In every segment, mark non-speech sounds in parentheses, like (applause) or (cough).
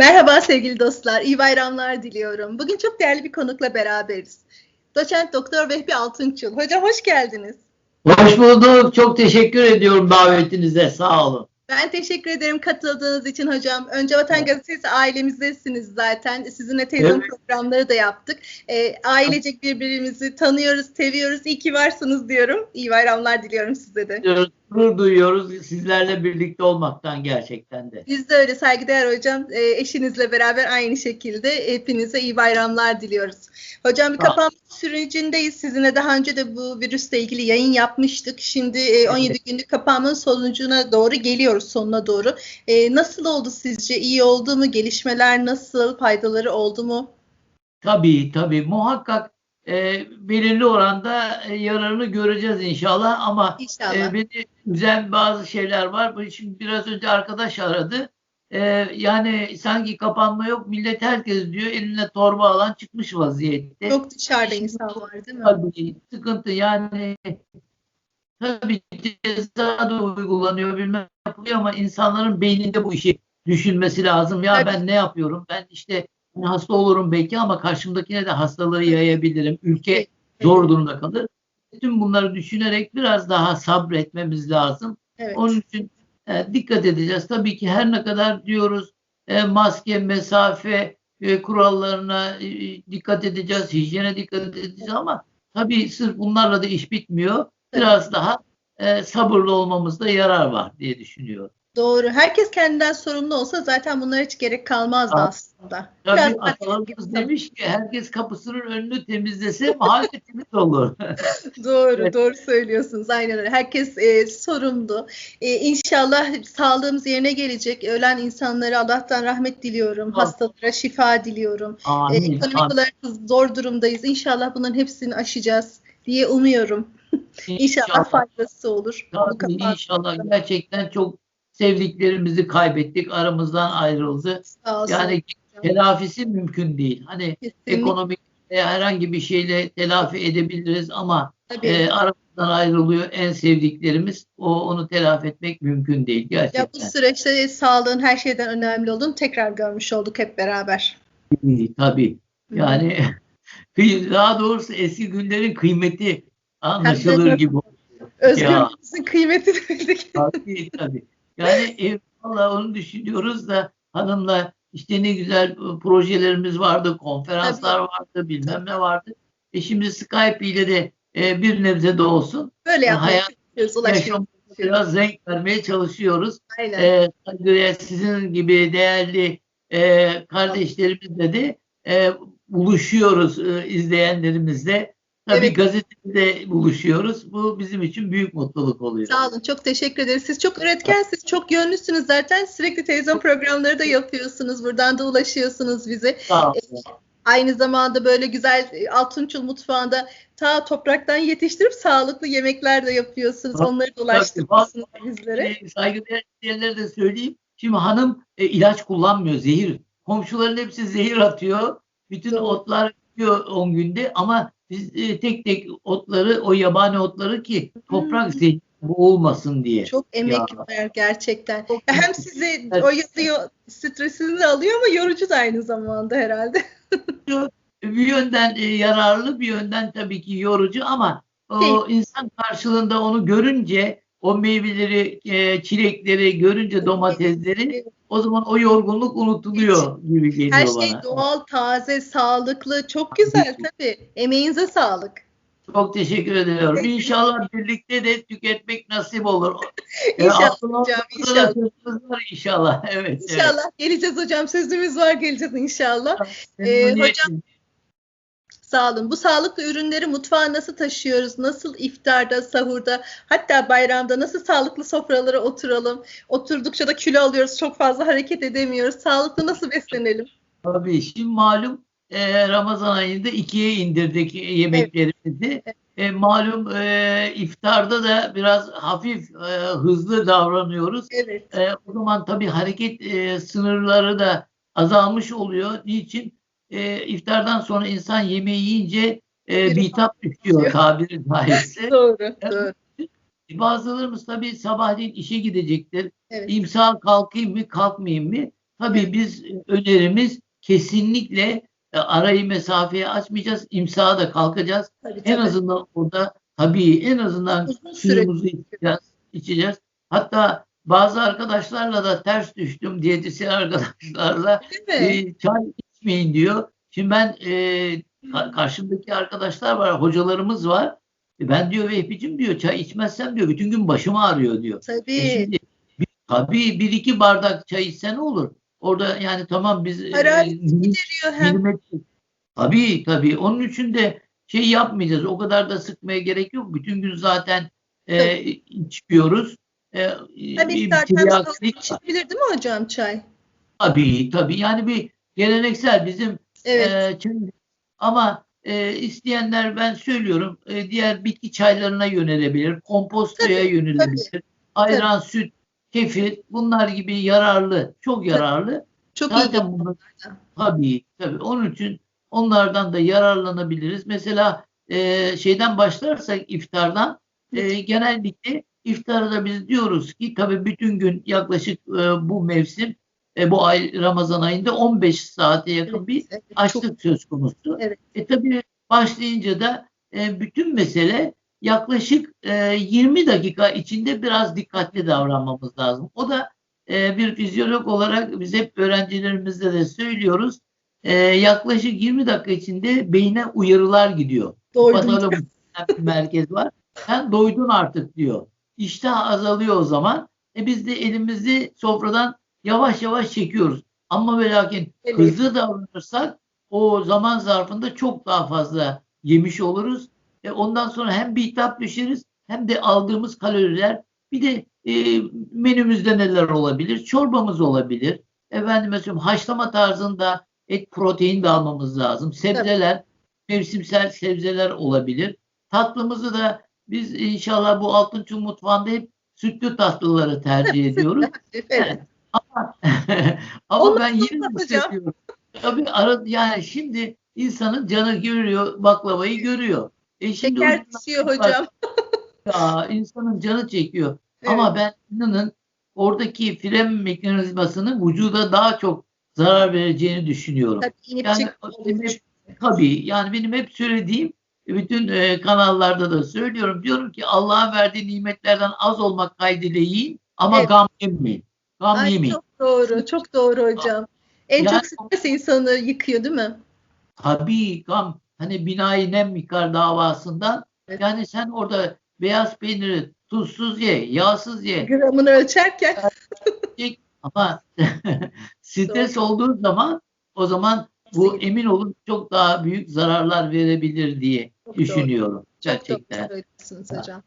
Merhaba sevgili dostlar, iyi bayramlar diliyorum. Bugün çok değerli bir konukla beraberiz. Doçent Doktor Vehbi Altınçul. Hocam hoş geldiniz. Hoş bulduk. Çok teşekkür ediyorum davetinize. Sağ olun. Ben teşekkür ederim katıldığınız için hocam. Önce Vatan Gazetesi ailemizdesiniz zaten. Sizinle televizyon Evet. programları da yaptık. Ee, ailecek birbirimizi tanıyoruz, seviyoruz. İyi ki varsınız diyorum. İyi bayramlar diliyorum size de. Gurur duyuyoruz sizlerle birlikte olmaktan gerçekten de. Biz de öyle saygıdeğer hocam. Ee, eşinizle beraber aynı şekilde hepinize iyi bayramlar diliyoruz. Hocam bir kapanma sürecindeyiz. Sizinle daha önce de bu virüsle ilgili yayın yapmıştık. Şimdi e, 17 günlük kapanmanın sonucuna doğru geliyoruz, sonuna doğru. E, nasıl oldu sizce? İyi oldu mu? Gelişmeler nasıl? Faydaları oldu mu? Tabii tabii muhakkak e, belirli oranda e, yararını göreceğiz inşallah ama İnşallah. e, beni üzen bazı şeyler var. Bu Şimdi biraz önce arkadaş aradı. E, yani sanki kapanma yok. Millet herkes diyor eline torba alan çıkmış vaziyette. Çok dışarıda insan var değil mi? Tabii sıkıntı yani tabii ceza da uygulanıyor bilmem yapılıyor ama insanların beyninde bu işi düşünmesi lazım. Ya Tabii. ben ne yapıyorum? Ben işte ben hasta olurum belki ama karşımdakine de hastalığı yayabilirim. Ülke zor durumda kalır. Tüm bunları düşünerek biraz daha sabretmemiz lazım. Evet. Onun için e, dikkat edeceğiz. Tabii ki her ne kadar diyoruz e, maske, mesafe e, kurallarına e, dikkat edeceğiz, hijyene dikkat edeceğiz ama tabii sırf bunlarla da iş bitmiyor. Biraz daha e, sabırlı olmamızda yarar var diye düşünüyorum. Doğru. Herkes kendinden sorumlu olsa zaten bunlara hiç gerek kalmazdı Aa, aslında. Tabii atalarımız demiş ki herkes kapısının önünü temizlese mahalle temiz olur. (laughs) Doğru, Evet. doğru söylüyorsunuz. Aynen öyle. Herkes e, sorumlu. E, inşallah sağlığımız yerine gelecek. Ölen insanlara Allah'tan rahmet diliyorum. Hastalara şifa diliyorum. E, Amin. ekonomik amin. olarak zor durumdayız. İnşallah bunların hepsini aşacağız diye umuyorum. (laughs) İnşallah faydası olur. Tabii inşallah gerçekten çok sevdiklerimizi kaybettik, aramızdan ayrıldı. Yani telafisi mümkün değil. Hani Kesinlikle. ekonomik veya herhangi bir şeyle telafi edebiliriz ama Tabii. e, aramızdan ayrılıyor en sevdiklerimiz. O onu telafi etmek mümkün değil Ya bu gerçekten. süreçte sağlığın her şeyden önemli olduğunu tekrar görmüş olduk hep beraber. Tabii. Yani (laughs) daha doğrusu eski günlerin kıymeti anlaşılır gibi. Özgürlüğümüzün kıymetini bildik. Tabii tabii. Yani (laughs) e, valla onu düşünüyoruz da hanımla işte ne güzel e, projelerimiz vardı, konferanslar vardı, bilmem ne vardı. E şimdi Skype ile de e, bir nebze de olsun Böyle yapmaya hayat çalışıyoruz, biraz renk vermeye çalışıyoruz. Aynen. E, sizin gibi değerli e, kardeşlerimizle de e, buluşuyoruz e, izleyenlerimizle. Tabii Evet. gazetede buluşuyoruz. Bu bizim için büyük mutluluk oluyor. Sağ olun, çok teşekkür ederiz. Siz çok üretkensiniz, çok yönlüsünüz zaten. Sürekli televizyon programları da yapıyorsunuz. Buradan da ulaşıyorsunuz bize. Sağ olun. Aynı zamanda böyle güzel e, Altunçul mutfağında ta topraktan yetiştirip sağlıklı yemekler de yapıyorsunuz. Onları da ulaştırıyorsunuz bizlere. E, saygıdeğer de söyleyeyim. Şimdi hanım e, ilaç kullanmıyor, zehir. Komşuların hepsi zehir atıyor. Bütün Doğru. otlar bitiyor 10 günde ama biz e, tek tek otları, o yabani otları ki toprak zehir olmasın diye. Çok emek Ya. ver gerçekten. Çok Hem size o yazıyor, stresini de alıyor ama yorucu da aynı zamanda herhalde. bir yönden e, yararlı, bir yönden tabii ki yorucu ama o insan karşılığında onu görünce, o meyveleri, e, çilekleri görünce, domatesleri o zaman o yorgunluk unutuluyor gibi geliyor Her bana. şey doğal, taze, sağlıklı. Çok güzel tabii. Emeğinize sağlık. Çok teşekkür ediyorum. İnşallah birlikte de tüketmek nasip olur. (laughs) E, İnşallah aklına hocam, inşallah. sözümüz var inşallah. (laughs) Evet. İnşallah geleceğiz hocam. Sözümüz var geleceğiz inşallah. Evet. Ee, Memnuniyetle. Sağ olun. Bu sağlıklı ürünleri mutfağa nasıl taşıyoruz? Nasıl iftarda, sahurda, hatta bayramda nasıl sağlıklı sofralara oturalım? Oturdukça da kilo alıyoruz. Çok fazla hareket edemiyoruz. Sağlıklı nasıl beslenelim? Tabii şimdi malum e, Ramazan ayında ikiye indirdik yemeklerimizi. E, malum e, iftarda da biraz hafif e, hızlı davranıyoruz. Evet. E, o zaman tabii hareket e, sınırları da azalmış oluyor. Niçin? E, iftardan sonra insan yemeği yiyince e, bitap düşüyor (laughs) tabiri caizse. (laughs) Doğru. Doğru. Bazılarımız tabii sabahleyin işe gidecektir. Evet. İmsal kalkayım mı, kalkmayayım mı? Tabii Evet. biz önerimiz kesinlikle e, arayı mesafeye açmayacağız. İmsağa da kalkacağız. Tabii, En tabii. azından orada tabii en azından Uzun suyumuzu içeceğiz, içeceğiz. Hatta bazı arkadaşlarla da ters düştüm. Diyetisyen arkadaşlarla değil mi? e, çay içmeyin diyor. Şimdi ben e, ka- karşımdaki arkadaşlar var, hocalarımız var. E, ben diyor Vehbi'cim diyor çay içmezsem diyor bütün gün başım ağrıyor diyor. E Tabii. şimdi bir, tabii bir iki bardak çay içsen ne olur? Orada yani tamam biz e, Hararet milim- Gideriyor hem. tabii tabii onun için de şey yapmayacağız. O kadar da sıkmaya gerek yok. Bütün gün zaten e, Tabii. içiyoruz. E, sahur var. içilebilir değil mi hocam çay? Tabii tabii yani bir geleneksel bizim Evet. e, çay- ama e, isteyenler ben söylüyorum e, diğer bitki çaylarına yönelebilir, kompostoya Tabii, yönelebilir, ayran, süt, kefir bunlar gibi yararlı, çok yararlı. Çok iyi. Zaten bunlar tabii tabii onun için onlardan da yararlanabiliriz. Mesela e, şeyden başlarsak iftardan e, genellikle iftarda biz diyoruz ki tabii bütün gün yaklaşık e, bu mevsim e, bu ay Ramazan ayında 15 saate yakın bir Evet, çok- açlık söz konusu. Evet. E tabii başlayınca da e, bütün mesele yaklaşık e, 20 dakika içinde biraz dikkatli davranmamız lazım. O da e, bir fizyolog olarak biz hep öğrencilerimizde de söylüyoruz. E, yaklaşık 20 dakika içinde beyne uyarılar gidiyor. Doydum. Bir merkez var. Sen doydun artık diyor. İştah azalıyor o zaman. E biz de elimizi sofradan yavaş yavaş çekiyoruz. Ama ve lakin Evet. hızlı davranırsak o zaman zarfında çok daha fazla yemiş oluruz. E ondan sonra hem bir hitap düşeriz hem de aldığımız kaloriler bir de e, menümüzde neler olabilir? Çorbamız olabilir. Efendim mesela haşlama tarzında et protein de almamız lazım. Sebzeler, mevsimsel sebzeler olabilir. Tatlımızı da biz inşallah bu Altınçum mutfağında hep sütlü tatlıları tercih (laughs) ediyoruz. Evet. Ama, (laughs) ama Onu ben yine hissediyorum. Tabii ara, yani şimdi insanın canı görüyor, baklavayı görüyor. E şimdi Şeker düşüyor hocam. Ya, insanın canı çekiyor. Evet. Ama ben inanın oradaki fren mekanizmasının vücuda daha çok zarar vereceğini düşünüyorum. Tabii Yani benim hep, tabii yani benim hep söylediğim bütün e, kanallarda da söylüyorum. Diyorum ki Allah'ın verdiği nimetlerden az olmak kaydıyla yiyin ama Evet. gam yemeyin. Gam Ay, yemeyin. çok doğru, çok doğru hocam. En Yani- çok stres insanı yıkıyor değil mi? Tabii gam hani binayı nem yıkar davasından. Evet. Yani sen orada beyaz peyniri tuzsuz ye, yağsız ye. Gramını ölçerken Ama (laughs) stres olduğu zaman o zaman bu emin olun çok daha büyük zararlar verebilir diye Çok doğru. düşünüyorum çok gerçekten. doğru söylüyorsunuz hocam.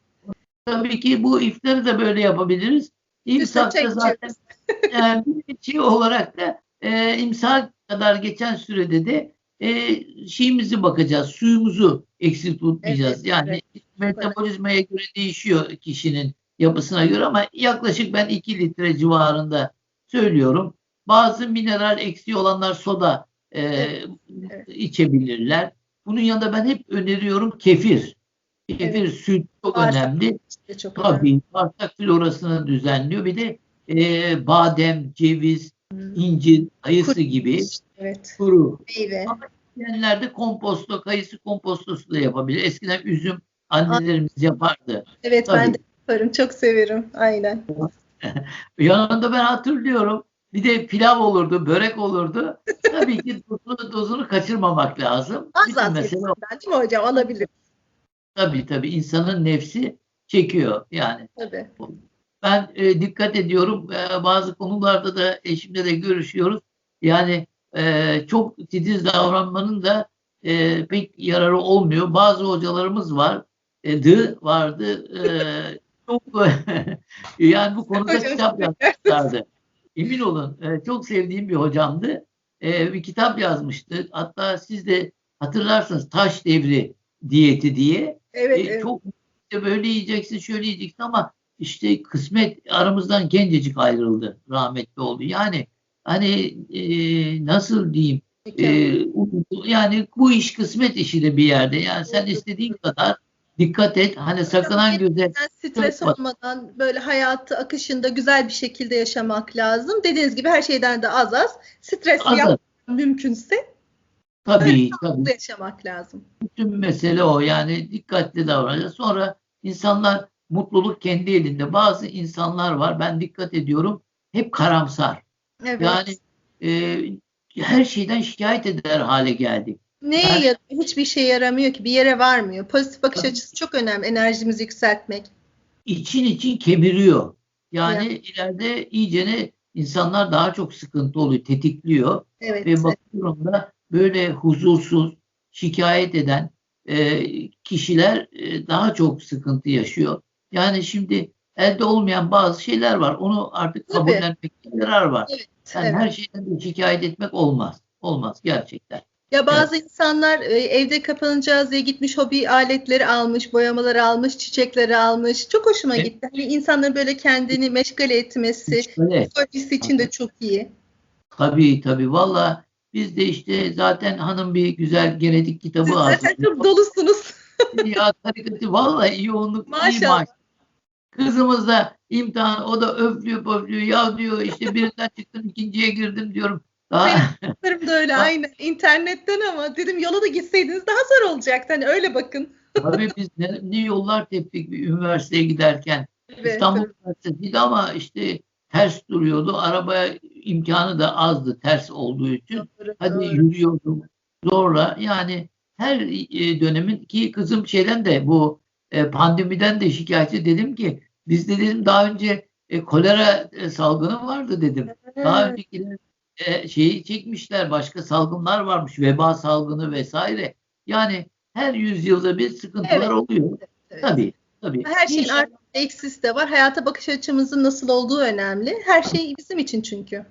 Tabii ki bu iftarı da böyle yapabiliriz. İmsakta zaten e, bir şey olarak da e, imsak kadar geçen sürede de e, şeyimizi bakacağız, suyumuzu eksik tutmayacağız. Evet, yani metabolizmaya göre değişiyor kişinin yapısına göre ama yaklaşık ben 2 litre civarında söylüyorum. Bazı mineral eksiği olanlar soda e, Evet, içebilirler. Bunun yanında ben hep öneriyorum kefir. Kefir, süt çok Bağırsak önemli. İşte çok önemli. Tabii bağırsak florasını düzenliyor. Bir de e, badem, ceviz, Hmm. incir, kayısı Kuru. gibi Evet. kuru. Meyve. Yerlerde komposto, kayısı kompostosu da yapabilir. Eskiden üzüm annelerimiz yapardı. Evet Tabii. ben de yaparım. Çok severim. Aynen. (laughs) Yanında ben hatırlıyorum. Bir de pilav olurdu, börek olurdu. (laughs) Tabii ki dozunu, dozunu kaçırmamak lazım. Az az yetişinden değil mi hocam? Alabilir. Tabii tabii insanın nefsi çekiyor yani. Tabii. Ben e, dikkat ediyorum. E, bazı konularda da eşimle de görüşüyoruz. Yani e, çok titiz davranmanın da e, pek yararı olmuyor. Bazı hocalarımız var. E, dı vardı. E, (laughs) çok (laughs) yani bu konuda kitap yazmışlardı. Emin olun e, çok sevdiğim bir hocamdı. E, bir kitap yazmıştı. Hatta siz de hatırlarsınız Taş Devri diyeti diye. Evet, E, evet. Çok işte böyle yiyeceksin, şöyle yiyeceksin ama işte kısmet aramızdan gencecik ayrıldı, rahmetli oldu. Yani hani e, nasıl diyeyim, e, yani bu iş kısmet işi de bir yerde. Yani sen istediğin kadar dikkat et. Hani sakınan Yani stres olmadan böyle hayatı akışında güzel bir şekilde yaşamak lazım. Dediğiniz gibi her şeyden de az az stresli az yapmak mümkünse tabii tabii. yaşamak lazım. Bütün mesele o. Yani dikkatli davranacağız. Sonra insanlar mutluluk kendi elinde. Bazı insanlar var. Ben dikkat ediyorum. Hep karamsar. Evet. Yani e, her şeyden şikayet eder hale geldik. Neye Ben- yarıyor? Hiçbir şey yaramıyor ki. Bir yere varmıyor. Pozitif bakış açısı çok önemli. Enerjimizi yükseltmek. için için kemiriyor. Yani ileride iyicene insanlar daha çok sıkıntı oluyor, tetikliyor. Evet. Ve bakıyorum da böyle huzursuz, şikayet eden e, kişiler e, daha çok sıkıntı yaşıyor. Yani şimdi elde olmayan bazı şeyler var. Onu artık kabullenmekte yarar var. Evet, Yani evet. her şeyden de şikayet etmek olmaz. Olmaz gerçekten. Ya bazı insanlar e, evde kapanacağız diye gitmiş hobi aletleri almış, boyamaları almış, çiçekleri almış. Çok hoşuma Evet. gitti. Hani insanların böyle kendini meşgale etmesi, psikolojisi için de çok iyi. Tabii tabii. Valla biz de işte zaten hanım bir güzel genetik kitabı Siz zaten hazırlıyor. çok dolusunuz. (laughs) ya karikatür vallahi yoğunluk iyi Maşallah. maş. Kızımız da imtihan o da öflüyor pöflüyor ya diyor işte birinden çıktım ikinciye girdim diyorum. Daha Benim (laughs) de öyle aynen internetten ama dedim yola da gitseydiniz daha zor olacaktı. Hani öyle bakın. tabii biz ne, ne yollar teptik bir üniversiteye giderken. Evet, İstanbul Üniversitesi'ydi ama işte ters duruyordu. Arabaya imkanı da azdı ters olduğu için. Hadi yürüyordum zorla. Yani her e, dönemin ki kızım şeyden de bu e, pandemiden de şikayetçi dedim ki bizde dedim daha önce e, kolera e, salgını vardı dedim. Daha öncekiler e, şeyi çekmişler başka salgınlar varmış veba salgını vesaire. Yani her yüzyılda bir sıkıntılar Evet. oluyor. Evet. Tabii tabii. Her şeyin İnşallah- artı eksisi de var. Hayata bakış açımızın nasıl olduğu önemli. Her şey bizim için çünkü.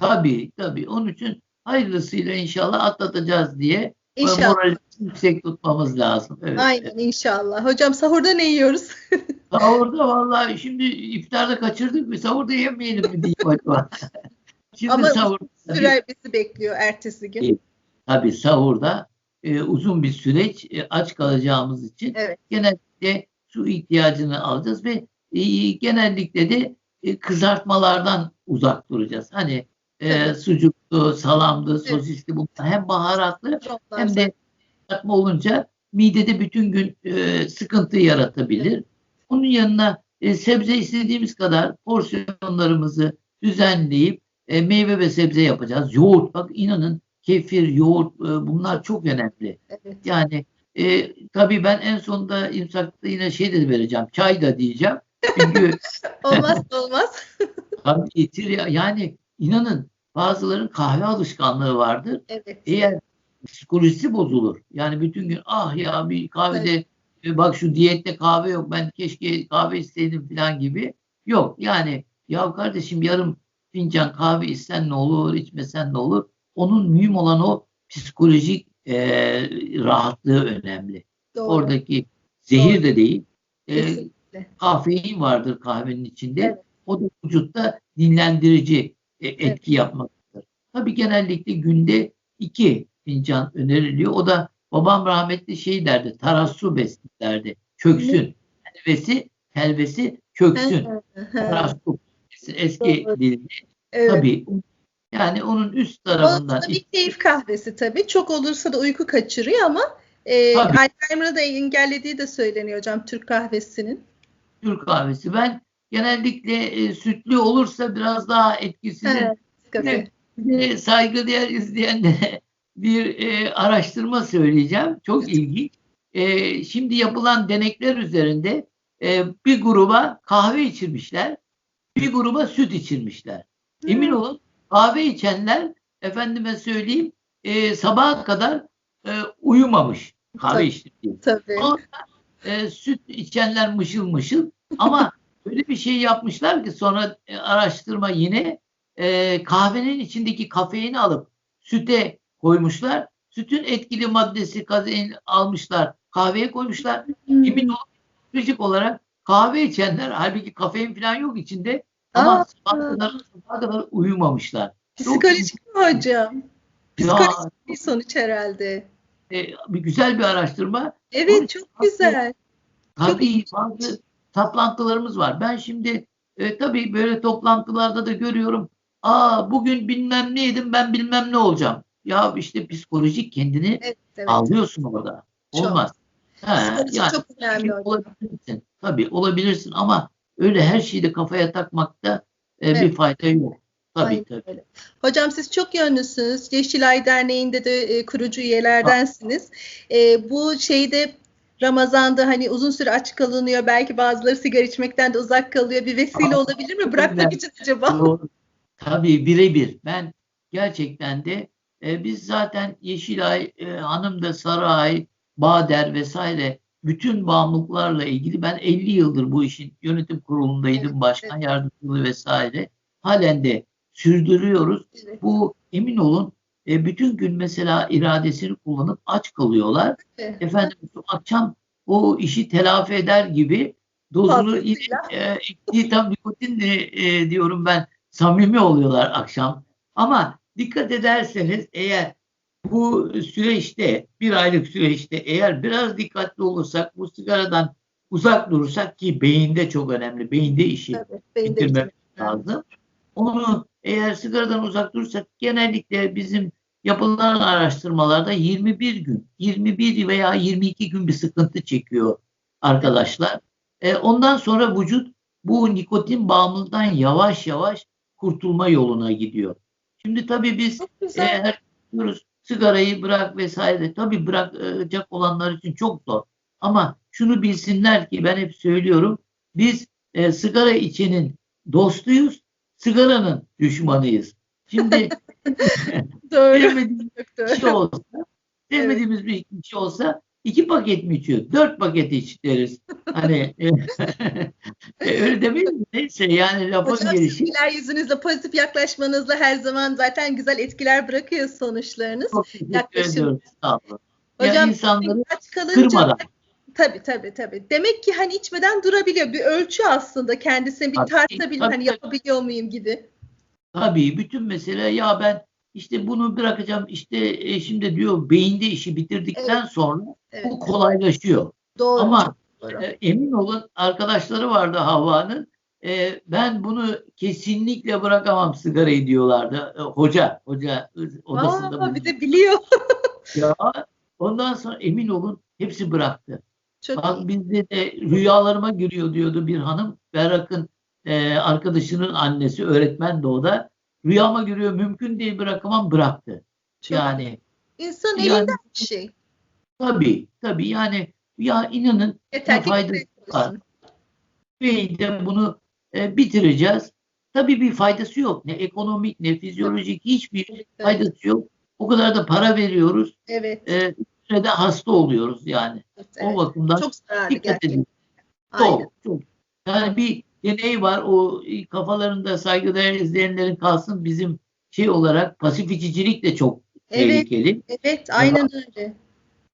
Tabii tabii. Onun için hayırlısıyla inşallah atlatacağız diye İnşallah. moralimizi yüksek tutmamız lazım. Evet. Aynen inşallah. Hocam sahurda ne yiyoruz? (laughs) Sahurda vallahi şimdi iftarda kaçırdık mı? Sahurda yemeyelim mi diyeyim acaba? (laughs) Şimdi Ama sahurda Sürer bizi bekliyor ertesi gün. İyi. tabii sahurda e, uzun bir süreç e, aç kalacağımız için Evet. genellikle su ihtiyacını alacağız ve e, genellikle de e, kızartmalardan uzak duracağız. Hani e, sucuklu, salamdı, sosisli bunlar hem baharatlı hem de kızartma olunca midede bütün gün e, sıkıntı yaratabilir. Onun yanına e, sebze istediğimiz kadar porsiyonlarımızı düzenleyip e, meyve ve sebze yapacağız. Yoğurt bak inanın kefir, yoğurt e, bunlar çok önemli. Evet. Yani e, tabii ben en sonunda imsakta yine şey de vereceğim. Çay da diyeceğim. Çünkü (laughs) Olmaz olmaz. (laughs) tabii getir ya, yani inanın bazıların kahve alışkanlığı vardır. Evet. Eğer psikolojisi bozulur. Yani bütün gün ah ya bir kahvede e, bak şu diyette kahve yok ben keşke kahve isteydim falan gibi. Yok yani ya kardeşim yarım fincan kahve içsen ne olur içmesen ne olur. Onun mühim olan o psikolojik e, rahatlığı önemli. Doğru. Oradaki zehir de değil. E, Kesinlikle. kafein vardır kahvenin içinde. Evet. O da vücutta dinlendirici e, etki yapmaktadır. Tabii genellikle günde iki fincan öneriliyor. O da babam rahmetli şey derdi, tarassu besin derdi. Çöksün. Telvesi, telvesi çöksün. (laughs) Tarassu. Eski Doğru. dilde. evet. Tabii. Yani onun üst O tarafından da bir keyif kahvesi tabii. Çok olursa da uyku kaçırıyor ama e, Tabii. Alzheimer'ı da engellediği de söyleniyor hocam Türk kahvesinin. Türk kahvesi. Ben genellikle e, sütlü olursa biraz daha etkisidir. Evet. De saygıdeğer izleyenlere (laughs) bir e, araştırma söyleyeceğim. Çok ilginç. E, şimdi yapılan denekler üzerinde e, bir gruba kahve içirmişler, bir gruba süt içirmişler. Emin Hmm. olun kahve içenler efendime söyleyeyim e, sabaha kadar e, uyumamış kahve Tabii. içti diye. Tabii. Ama e, süt içenler mışıl mışıl ama (laughs) öyle bir şey yapmışlar ki sonra e, araştırma yine e, kahvenin içindeki kafeini alıp süte koymuşlar. Sütün etkili maddesi kazein almışlar. Kahveye koymuşlar. Hmm. Emin olun olarak kahve içenler halbuki kafein falan yok içinde ama Aa. sabaha kadar, sabaha kadar uyumamışlar. Psikolojik mi hocam? Psikolojik bir sonuç herhalde. e, bir güzel bir araştırma. Evet Onun- çok güzel. Tabii bazı toplantılarımız var. Ben şimdi e, tabii böyle toplantılarda da görüyorum. Aa bugün bilmem ne yedim ben bilmem ne olacağım. Ya işte psikolojik kendini Evet, evet. ağlıyorsun orada. Çok. Olmaz. Psikoloji yani çok önemli hocam. olabilirsin. Tabii olabilirsin ama öyle her şeyi de kafaya takmakta e, bir Evet. fayda yok. Tabii Aynen tabii. öyle. Hocam siz çok yönlüsünüz. Yeşilay Derneği'nde de e, kurucu üyelerdensiniz. E, bu şeyde Ramazan'da hani uzun süre aç kalınıyor. Belki bazıları sigara içmekten de uzak kalıyor. Bir vesile Aa, olabilir mi? Bırakmak önemli. için acaba? Doğru. Tabii birebir. Ben gerçekten de e, biz zaten Yeşilay, e, Hanım da Saray, Bader vesaire bütün bağımlılıklarla ilgili ben 50 yıldır bu işin yönetim kurulundaydım, Evet, başkan yardımcılığı vesaire. Halen de sürdürüyoruz. Evet. Bu emin olun e, bütün gün mesela iradesini kullanıp aç kalıyorlar. Evet. Efendim akşam o işi telafi eder gibi dozunu Fazlasıyla. e, ektiği tam nikotinli e, diyorum ben samimi oluyorlar akşam. Ama dikkat ederseniz eğer bu süreçte bir aylık süreçte eğer biraz dikkatli olursak bu sigaradan uzak durursak ki beyinde çok önemli. Beyinde işi Tabii, beyin de bitirmemiz bitirmek lazım. Onu eğer sigaradan uzak durursak genellikle bizim yapılan araştırmalarda 21 gün, 21 veya 22 gün bir sıkıntı çekiyor arkadaşlar. E, ondan sonra vücut bu nikotin bağımlılığından yavaş yavaş kurtulma yoluna gidiyor. Şimdi tabii biz e, her diyoruz sigarayı bırak vesaire. Tabii bırakacak olanlar için çok zor. Ama şunu bilsinler ki ben hep söylüyorum. Biz e, sigara içenin dostuyuz, sigaranın düşmanıyız. Şimdi (laughs) Doğru. sevmediğimiz bir şey olsa, sevmediğimiz bir şey olsa iki paket mi içiyor? Dört paket iç deriz. Hani e, (laughs) e, öyle demeyiz mi? Neyse yani lafın Hocam gelişi. güler yüzünüzle, pozitif yaklaşmanızla her zaman zaten güzel etkiler bırakıyor sonuçlarınız. Çok yaklaşım. Sağ olun. Yani Hocam insanları aç kalınca kırmadan. Tabii tabii tabii. Demek ki hani içmeden durabiliyor. Bir ölçü aslında kendisini bir tartabilir. Hani yapabiliyor muyum gibi. Tabii bütün mesele ya ben işte bunu bırakacağım işte e, şimdi diyor beyinde işi bitirdikten sonra Evet. bu kolaylaşıyor. Doğru. Ama doğru. e, emin olun arkadaşları vardı Havva'nın e, ben bunu kesinlikle bırakamam sigarayı diyorlardı. E, hoca, hoca odasında. Aa, bir bulundu. de biliyor. (laughs) Ya, ondan sonra emin olun hepsi bıraktı. Çok iyi. Bak bizde de rüyalarıma giriyor diyordu bir hanım. Berrak'ın e, arkadaşının annesi öğretmen de o da. Rüyama giriyor mümkün değil bırakamam bıraktı. Çok Yani İnsan yani- elinden bir şey. tabii tabii yani ya inanın Yeter ki faydası var. beyinde bunu e, bitireceğiz. Tabii bir faydası yok. Ne ekonomik ne fizyolojik hiçbir Evet. faydası yok. O kadar da para veriyoruz. Evet. E, sürede hasta oluyoruz yani. evet, O evet. bakımdan Çok dikkat edin. Aynen. Çok, çok. Yani bir deney var. O kafalarında saygıdeğer izleyenlerin kalsın. Bizim şey olarak pasif içicilik de çok Evet, tehlikeli. evet, aynen öyle.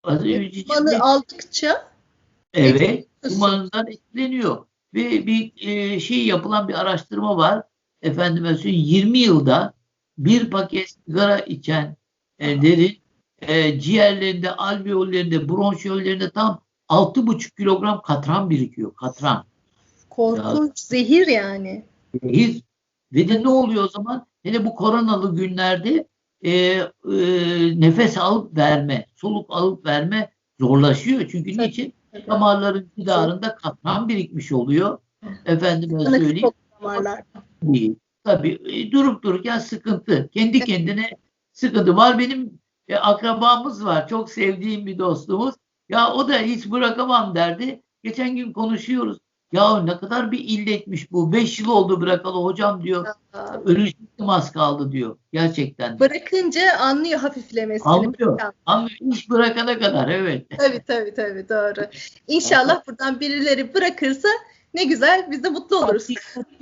Pasif içicilik, aldıkça evet, dumanından etkileniyor. Ve bir e, şey yapılan bir araştırma var. Efendime söyleyeyim 20 yılda bir paket sigara içenlerin e, ciğerlerinde, alveollerinde, bronşiyollerinde tam 6,5 kilogram katran birikiyor. Katran. Korkunç, zehir yani. Zehir. Ve de ne oluyor o zaman? Hele bu koronalı günlerde e, e, nefes alıp verme, soluk alıp verme zorlaşıyor. Çünkü Tabii. niçin? Damarların cidarında katran birikmiş oluyor. Efendime söyleyeyim. damarlar. Tabii e, durup dururken sıkıntı. Kendi kendine sıkıntı var. Benim e, akrabamız var. Çok sevdiğim bir dostumuz. Ya o da hiç bırakamam derdi. Geçen gün konuşuyoruz. Ya ne kadar bir illetmiş bu. Beş yıl oldu bırakalı hocam diyor. Aa, Ölüşüm az kaldı diyor. Gerçekten. Bırakınca anlıyor hafiflemesini. Anlıyor. Ama iş bırakana kadar evet. (laughs) Tabii tabii tabii doğru. İnşallah buradan birileri bırakırsa ne güzel biz de mutlu oluruz.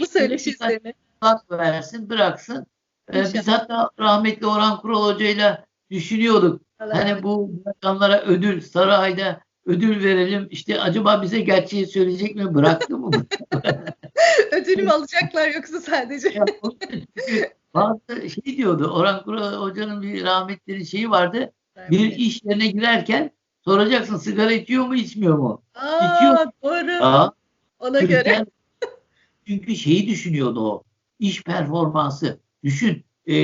Bu söyleşi üzerine. hak versin, bıraksın. Ee, biz hatta rahmetli Orhan Kural Hoca'yla düşünüyorduk. Allah Hani bu bırakanlara ödül, Saray'da ödül verelim. İşte acaba bize gerçeği söyleyecek mi? Bıraktı mı? (laughs) (laughs) Ödülümü alacaklar yoksa sadece. Ya, çünkü Bazı şey diyordu. Orhan Kural Hoca'nın bir rahmetli şeyi vardı. Bir iş yerine girerken soracaksın sigara içiyor mu içmiyor mu? Aa, İçiyor. doğru. Aa, Ona göre. kriter- Çünkü şeyi düşünüyordu o. İş performansı. Düşün. e,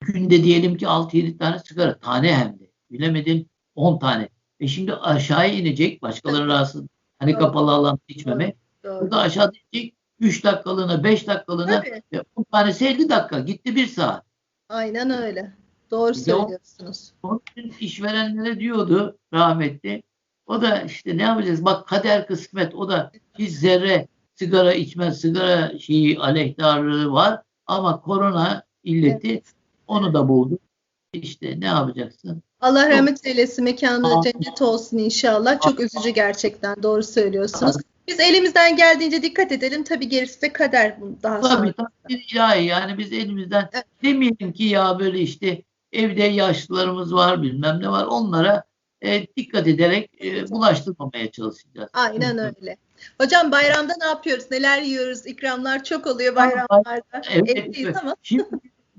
günde diyelim ki 6-7 tane sigara. Tane hem de. Bilemedin 10 tane. E şimdi aşağıya inecek. Başkaları rahatsız. Hani Doğru. kapalı alanda içmeme. Doğru. Burada aşağıda inecek. 3 dakikalığına 5 dakikalığına Tabii. e, 10 tanesi 50 dakika. Gitti 1 saat. Aynen öyle. Doğru söylüyorsunuz. Onun için işverenlere diyordu rahmetli. O da işte ne yapacağız? Bak kader kısmet. O da hiç zerre sigara içmez, sigara şeyi aleyhtarlığı var. Ama korona illeti onu da buldu. İşte ne yapacaksın? Allah rahmet eylesin. Mekanı cennet olsun inşallah. Çok üzücü gerçekten. Doğru söylüyorsunuz. Biz elimizden geldiğince dikkat edelim. Tabii gerisi de kader bu daha sonra. Tabii tabii ilahi yani biz elimizden Evet. demeyelim ki ya böyle işte evde yaşlılarımız var bilmem ne var onlara e, dikkat ederek e, bulaştırmamaya çalışacağız. Aynen öyle. Hocam bayramda ne yapıyoruz? Neler yiyoruz? İkramlar çok oluyor bayramlarda. Evet, Evdeyiz evet. ama Şimdi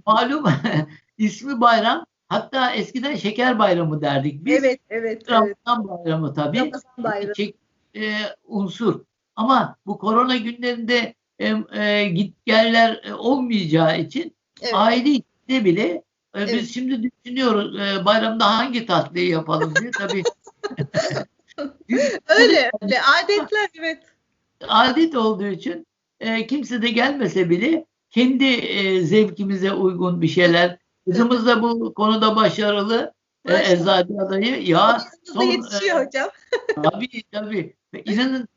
malum (laughs) ismi bayram. Hatta eskiden şeker bayramı derdik. Biz evet, evet, evet. Ramazan bayramı tabii. Ramazan bayramı. Çek, e, unsur. Ama bu korona günlerinde e, e, git geller e, olmayacağı için Evet. aile içinde bile e, Evet. biz şimdi düşünüyoruz e, bayramda hangi tatlıyı yapalım diye tabii. (laughs) Öyle, öyle. Adetler evet. adet olduğu için e, kimse de gelmese bile kendi e, zevkimize uygun bir şeyler. Kızımız da bu konuda başarılı. E, eczacı adayı. Ya son, yetişiyor e, hocam. (laughs) tabii tabii. İnanın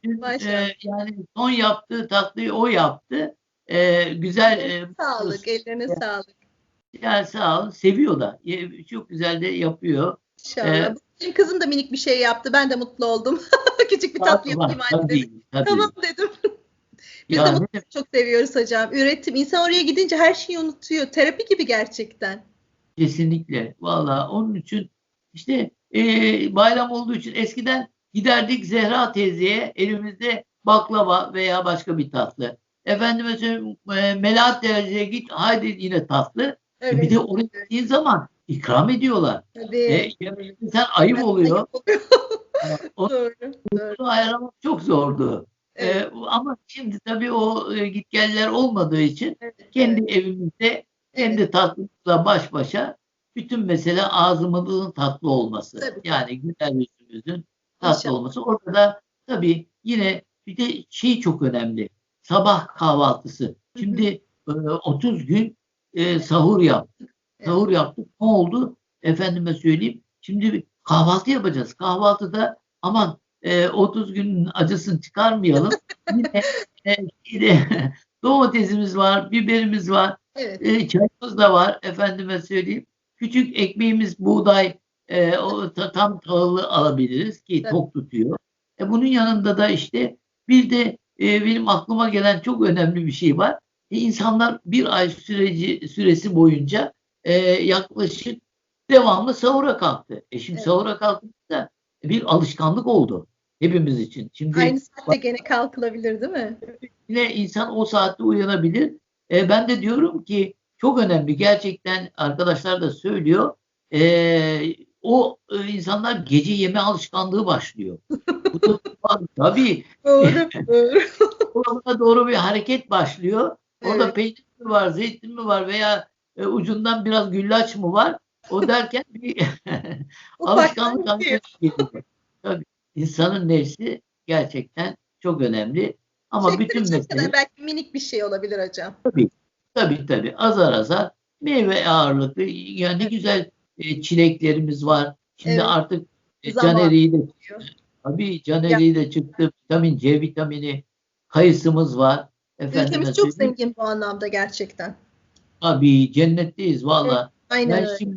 e, yani son yaptığı tatlıyı o yaptı. E, güzel. e, Sağlık, ellerine sağlık. yani sağ olun. Seviyor da. E, Çok güzel de yapıyor. İnşallah. Evet. Benim kızım da minik bir şey yaptı. Ben de mutlu oldum. (laughs) Küçük bir tatlı yapayım anne dedim. Tabii. Tamam dedim. Biz Ya de mutlu çok seviyoruz hocam. Üretim. İnsan oraya gidince her şeyi unutuyor. Terapi gibi gerçekten. Kesinlikle. Valla onun için işte e, bayram olduğu için eskiden giderdik Zehra teyzeye elimizde baklava veya başka bir tatlı. Efendime söyleyeyim e, Melahat dereceye git haydi yine tatlı. E, Evet. bir de oraya gittiğin zaman ikram ediyorlar. Tabii. E, yemekten ayıp oluyor. O (laughs) Doğru. Doğru. Onu ayarlamak çok zordu. E, Evet. ama şimdi tabii o e, gitgeller olmadığı için Evet. kendi evimizde kendi tatlımızla baş başa bütün mesele ağzımızın tatlı olması. Tabii. Yani güzel yüzümüzün tatlı İnşallah. olması. Orada da tabii yine bir de şey çok önemli. Sabah kahvaltısı. Şimdi e, 30 gün e, sahur yaptık. Evet. Sahur yaptık. Ne oldu? Efendime söyleyeyim. Şimdi kahvaltı yapacağız. Kahvaltıda aman e, 30 günün acısını çıkarmayalım. Yine e, yine (laughs) domatesimiz var, biberimiz var. Evet. E, çayımız da var efendime söyleyeyim. Küçük ekmeğimiz buğday e, o ta- tam tahıllı alabiliriz ki Evet. tok tutuyor. E, bunun yanında da işte bir de e, benim aklıma gelen çok önemli bir şey var. E, insanlar bir ay süreci süresi boyunca e, yaklaşık devamlı sahura kalktı. E şimdi Evet. sahura kalktığında bir alışkanlık oldu hepimiz için. Şimdi Aynı saatte gene kalkılabilir değil mi? yine insan o saatte uyanabilir. E, ben de diyorum ki çok önemli gerçekten arkadaşlar da söylüyor. E, o e, insanlar gece yeme alışkanlığı başlıyor. Bu da, (laughs) tabii Doğru. (laughs) Doğru. orada doğru bir hareket başlıyor. Orada Evet. peynir mi var, zeytin mi var veya e, ucundan biraz güllaç mı var? O derken bir (laughs) alışkanlık haline geliyor. Tabii insanın nefsi gerçekten çok önemli. Ama bütün mesele belki minik bir şey olabilir hocam. Tabii tabii azar azar meyve ağırlıklı yani ne güzel e, çileklerimiz var. Şimdi Evet. artık e, Zaman. caneriği de tabii caneriği de çıktı. Vitamin C vitamini kayısımız var. Efendime Ülkemiz çok zengin bu anlamda gerçekten. Tabii cennetteyiz valla. Aynen Ben öyle. şimdi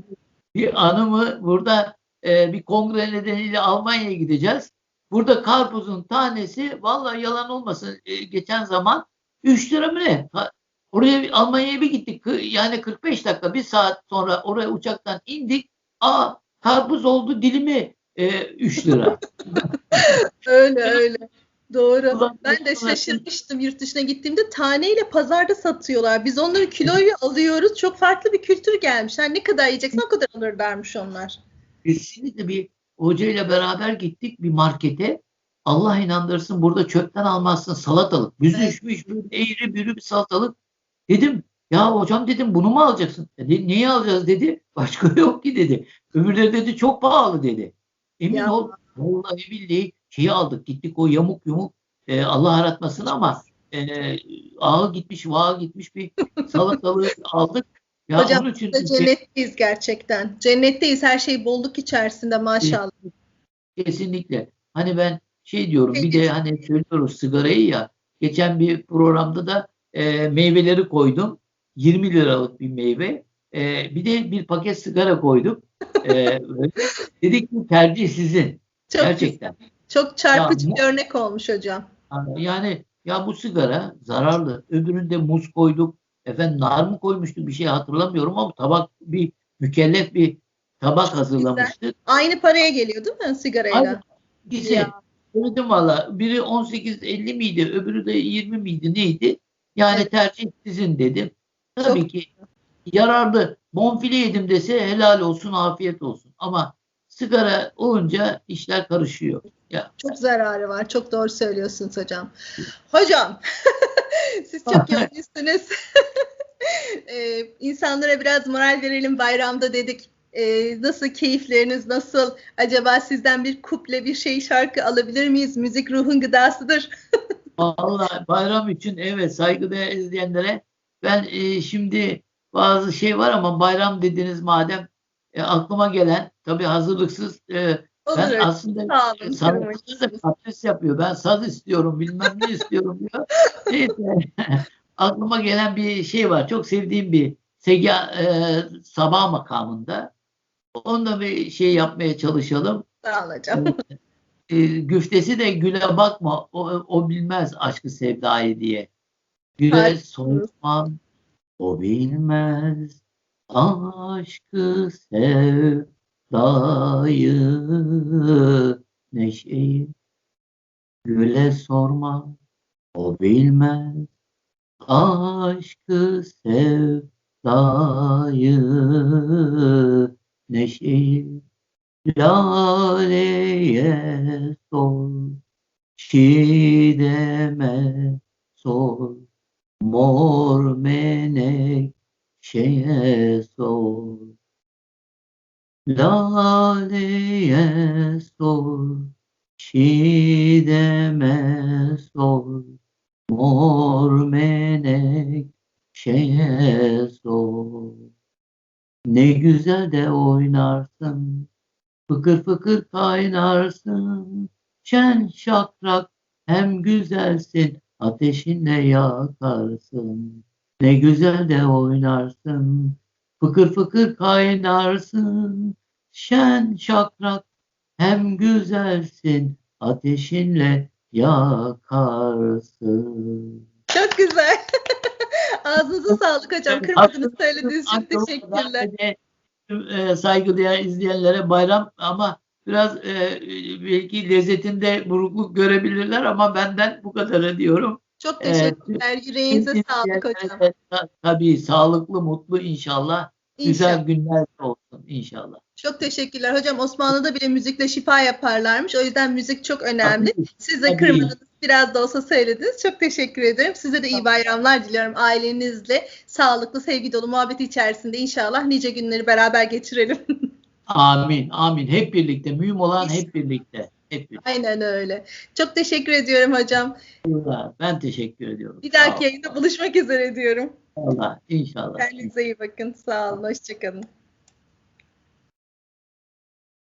bir anımı burada e, bir kongre nedeniyle Almanya'ya gideceğiz. Burada karpuzun tanesi vallahi yalan olmasın e, geçen zaman 3 lira mı ne? Ha, Oraya Almanya'ya bir gittik. Yani 45 dakika bir saat sonra oraya uçaktan indik. Aa karpuz oldu dilimi e, 3 lira. (laughs) Öyle öyle. Doğru. Ben de şaşırmıştım yurt dışına gittiğimde taneyle pazarda satıyorlar. Biz onları kiloyu alıyoruz. Çok farklı bir kültür gelmiş. Yani ne kadar yiyeceksin o kadar alırlarmış onlar. Kesinlikle bir hocayla beraber gittik bir markete. Allah inandırsın burada çöpten almazsın salatalık. Büzüşmüş böyle eğri bürü bir salatalık. Dedim ya hocam dedim bunu mu alacaksın? Dedi, neyi alacağız dedi. (laughs) Başka yok ki dedi. Öbürleri dedi çok pahalı dedi. Emin Ya. ol vallahi billahi şeyi aldık gittik o yamuk yumuk e, Allah aratmasın ama e, ağı gitmiş vağı gitmiş bir salatalığı aldık. Ya Hocam, onun için Cennetteyiz gerçekten. Cennetteyiz. Her şey bolluk içerisinde maşallah. Kesinlikle. Hani ben şey diyorum bir de hani söylüyoruz sigarayı ya geçen bir programda da e, meyveleri koydum. 20 liralık bir meyve. E, bir de bir paket sigara koydum. E. (laughs) Dedik ki tercih sizin. Çok Gerçekten. Çok çarpıcı Ya, bir örnek olmuş hocam. Yani ya bu sigara zararlı. Öbüründe muz koyduk. Efendim nar mı koymuştuk bir şey hatırlamıyorum ama tabak bir mükellef bir tabak hazırlamıştık. Aynı paraya geliyor değil mi sigarayla? Aynen. İkisi. Söyledim valla. Biri 18-50 miydi? Öbürü de 20 miydi? Neydi? Yani Evet. tercih sizin dedim. Tabii Çok- ki yararlı. Bonfile yedim dese helal olsun, afiyet olsun. Ama sigara olunca işler karışıyor. Ya Çok zararı var. Çok doğru söylüyorsunuz hocam. Hocam (laughs) siz çok yoğunsunuz. (laughs) ee, insanlara biraz moral verelim bayramda dedik. Ee, nasıl keyifleriniz nasıl? Acaba sizden bir kuple bir şey şarkı alabilir miyiz? Müzik ruhun gıdasıdır. (laughs) vallahi bayram için evet saygıdeğer izleyenlere ben e, şimdi bazı şey var ama bayram dediniz madem e, aklıma gelen tabii hazırlıksız e, Olur. Ben aslında sanatçı da kapris yapıyor. Ben saz istiyorum, bilmem ne istiyorum diyor. (laughs) Neyse. (laughs) Aklıma gelen bir şey var. Çok sevdiğim bir Sega e, Sabah makamında. Onunla bir şey yapmaya çalışalım. Sağ hocam. E, güftesi de güle bakma. O, o bilmez aşkı sevdayı diye. Güle sormam. O bilmez aşkı sevdayı neşeyi güle sorma o bilmez. Aşkı sevdayı neşeyi laleye sor çiğdeme sor. Mor menekşeye sor Laleye sor, çiğdeme sor, mor menekşeye sor. Ne güzel de oynarsın, fıkır fıkır kaynarsın, şen şakrak hem güzelsin, ateşinle yakarsın. Ne güzel de oynarsın, Fıkır fıkır kaynarsın, şen şakrak, hem güzelsin, ateşinle yakarsın. Çok güzel. (laughs) Ağzınıza sağlık hocam. Kırmadınız söylediğiniz için teşekkürler. de, e, saygıdeğer izleyenlere bayram ama biraz e, belki lezzetinde burukluk görebilirler ama benden bu kadarı diyorum. Çok Evet. teşekkürler. Yüreğinize Tüm sağlık hocam. Tabii sağlıklı, mutlu inşallah. Güzel İnşallah. günler olsun inşallah. Çok teşekkürler. Hocam Osmanlı'da bile müzikle şifa yaparlarmış. O yüzden müzik çok önemli. Tabii. Siz de Tabii. kırmadınız. Biraz da olsa söylediniz. Çok teşekkür ederim. Size de iyi bayramlar diliyorum. Ailenizle sağlıklı, sevgi dolu muhabbet içerisinde inşallah nice günleri beraber geçirelim. (laughs) Amin, amin. Hep birlikte. Mühim olan hep birlikte. Aynen öyle. Çok teşekkür ediyorum hocam. Ben teşekkür ediyorum. Bir dahaki yayında buluşmak üzere diyorum. İnşallah, inşallah. Kendinize iyi bakın. Sağ olun. Hoşçakalın.